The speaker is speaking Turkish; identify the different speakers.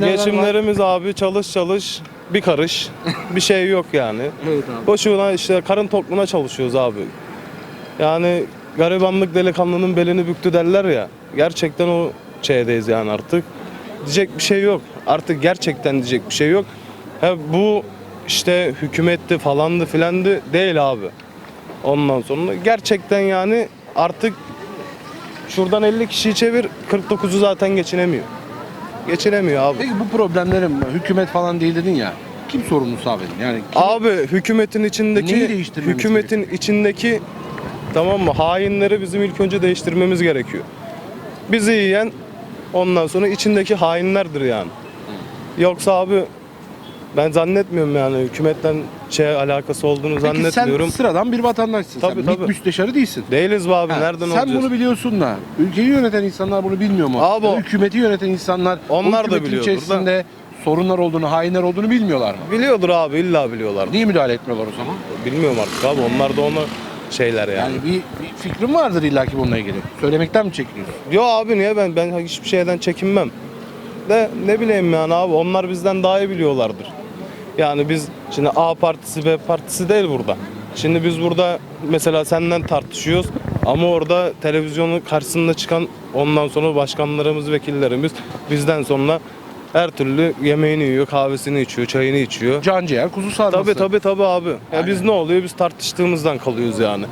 Speaker 1: Geçimlerimiz abi çalış çalış bir karış. bir şey yok yani.
Speaker 2: Evet abi.
Speaker 1: Boşuna işte karın tokluğuna çalışıyoruz abi. Yani garibanlık delikanlının belini büktü derler ya. Gerçekten o şeydeyiz yani artık. Diyecek bir şey yok. Artık gerçekten diyecek bir şey yok. He bu işte hükümetti falandı filandı değil abi. Ondan sonra gerçekten yani artık şuradan 50 kişiyi çevir 49'u zaten geçinemiyor. Geçinemiyor abi.
Speaker 2: Peki bu problemlerin hükümet falan değil dedin ya. Kim sorumlusu abi? Yani kim-
Speaker 1: Abi hükümetin içindeki
Speaker 2: değiştirmemiz
Speaker 1: hükümetin içindeki tamam mı hainleri bizim ilk önce değiştirmemiz gerekiyor. Bizi yiyen ondan sonra içindeki hainlerdir yani. Yoksa abi ben zannetmiyorum yani hükümetten şey alakası olduğunu
Speaker 2: Peki
Speaker 1: zannetmiyorum.
Speaker 2: sen sıradan bir vatandaşsın.
Speaker 1: Tabii,
Speaker 2: sen
Speaker 1: tabii.
Speaker 2: müsteşarı değilsin.
Speaker 1: Değiliz be abi
Speaker 2: Ha,
Speaker 1: nereden
Speaker 2: sen
Speaker 1: olacağız?
Speaker 2: bunu biliyorsun da ülkeyi yöneten insanlar bunu bilmiyor mu?
Speaker 1: Abi o-
Speaker 2: hükümeti yöneten insanlar
Speaker 1: Onlar da
Speaker 2: hükümetin
Speaker 1: biliyordur da.
Speaker 2: içerisinde sorunlar olduğunu, hainler olduğunu bilmiyorlar mı?
Speaker 1: Biliyordur abi illa biliyorlar.
Speaker 2: Niye müdahale etmiyorlar o zaman?
Speaker 1: Bilmiyorum artık abi onlar da onu şeyler yani.
Speaker 2: Yani bir, bir fikrin vardır illaki bununla ilgili. Söylemekten mi çekiniyorsun?
Speaker 1: Yo abi niye ben ben hiçbir şeyden çekinmem. De ne bileyim yani abi onlar bizden daha iyi biliyorlardır. Yani biz şimdi A partisi B partisi değil burada. Şimdi biz burada mesela senden tartışıyoruz ama orada televizyonun karşısında çıkan ondan sonra başkanlarımız, vekillerimiz bizden sonra her türlü yemeğini yiyor, kahvesini içiyor, çayını içiyor.
Speaker 2: Can ciğer, kuzu sarması.
Speaker 1: Tabii tabii tabii abi. Ya biz ne oluyor? Biz tartıştığımızdan kalıyoruz yani.